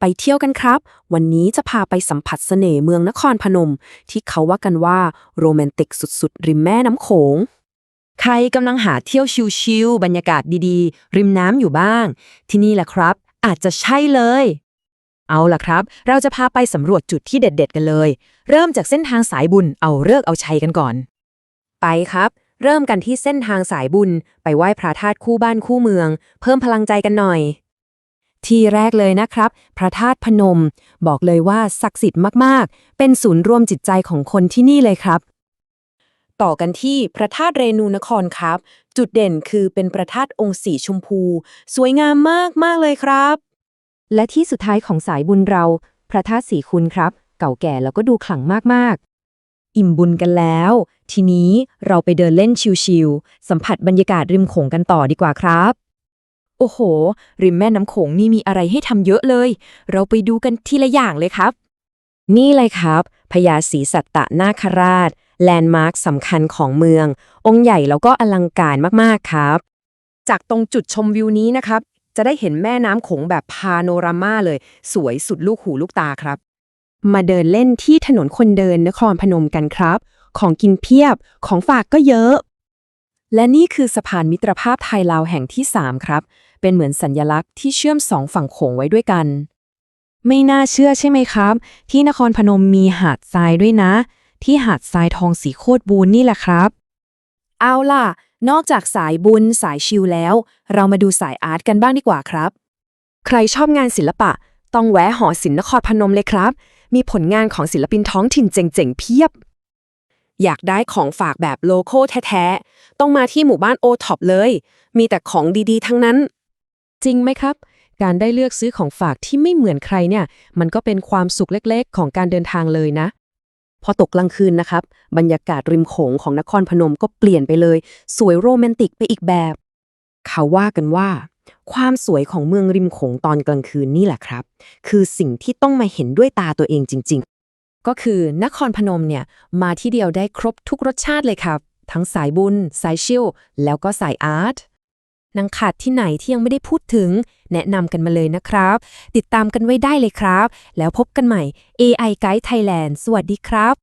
ไปเที่ยวกันครับ วันนี้จะพาไปสัมผัสเสน่ห์เมืองนครพนม ที่เขาว่ากันว่าโรแมนติกสุดๆ ริมแม่น้ำโขง ใครกำลังหาเที่ยวชิลๆบรรยากาศดีๆ ริมน้ำอยู่บ้าง ที่นี่แหละครับ อาจจะใช่เลย เอาล่ะครับ เราจะพาไปสำรวจจุดที่เด็ด ๆ กันเลย เริ่มจากเส้นทางสายบุญเอาเลิกเอาชัยกันก่อน ไปครับเริ่มกันที่เส้นทางสายบุญ ไปไหว้พระธาตุคู่บ้านคู่เมือง เพิ่มพลังใจกันหน่อย ที่แรกเลยนะครับ พระธาตุพนม บอกเลยว่าศักดิ์สิทธิ์มาก ๆ เป็นศูนย์รวมจิตใจของคนที่นี่เลยครับ ต่อกันที่พระธาตุเรนูนครครับ จุดเด่นคือเป็นพระธาตุองค์สีชมพู สวยงามมาก ๆ เลยครับ และที่สุดท้ายของสายบุญเรา พระธาตุสีคุณครับ เก่าแก่แล้วก็ดูขลังมาก ๆอิ่มบุญกันแล้ว ทีนี้เราไปเดินเล่นชิลๆสัมผัสบรรยากาศริมโขงกันต่อดีกว่าครับ โอ้โห ริมแม่น้ำโขงนี่มีอะไรให้ทำเยอะเลย เราไปดูกันทีละอย่างเลยครับ นี่เลยครับพญาศรีสัตตนาคราช แลนด์มาร์คสำคัญของเมือง องค์ใหญ่แล้วก็อลังการมากๆครับ จากตรงจุดชมวิวนี้นะครับ จะได้เห็นแม่น้ำโขงแบบพาโนรามาเลย สวยสุดลูกหูลูกตาครับ มาเดินเล่นที่ถนนคนเดินนครพนมกันครับ ของกินเพียบของฝากก็เยอะ และนี่คือสะพานมิตรภาพไทยลาวแห่งที่ 3 ครับ เป็นเหมือนสัญญลักษณ์ที่เชื่อมสองฝั่งโขงไว้ด้วยกัน ไม่น่าเชื่อใช่ไหมครับ ที่นครพนมมีหาดทรายด้วยนะ ที่หาดทรายทองสีโคตรบูนนี่แหละครับ เอาล่ะ นอกจากสายบุญสายชิลแล้ว เรามาดูสายอาร์ตกันบ้างดีกว่าครับ ใครชอบงานศิลปะ ต้องแวะหอศิลป์นครพนมเลยครับ มีผลงานของศิลปินท้องถิ่นเจ๋งๆเพียบอยากได้ของฝากแบบโลโก้แท้ ๆ ต้องมาที่หมู่บ้านโอท็อปเลย มีแต่ของดีๆ ทั้งนั้น จริงไหมครับ การได้เลือกซื้อของฝากที่ไม่เหมือนใครเนี่ย มันก็เป็นความสุขเล็กๆ ของการเดินทางเลยนะ พอตกกลางคืนนะครับ บรรยากาศริมโขงของนครพนมก็เปลี่ยนไปเลย สวยโรแมนติกไปอีกแบบ เขาว่ากันว่า ความสวยของเมืองริมโขงตอนกลางคืนนี่แหละครับ คือสิ่งที่ต้องมาเห็นด้วยตาตัวเองจริง ๆ ก็คือนครพนมเนี่ยมาที่เดียวได้ครบทุกรสชาติเลยครับ ทั้งสายบุญ สายชิลแล้วก็สายอาร์ต นังขาดที่ไหนที่ยังไม่ได้พูดถึง แนะนำกันมาเลยนะครับ ติดตามกันไว้ได้เลยครับ แล้วพบกันใหม่ AI Guide Thailand สวัสดีครับ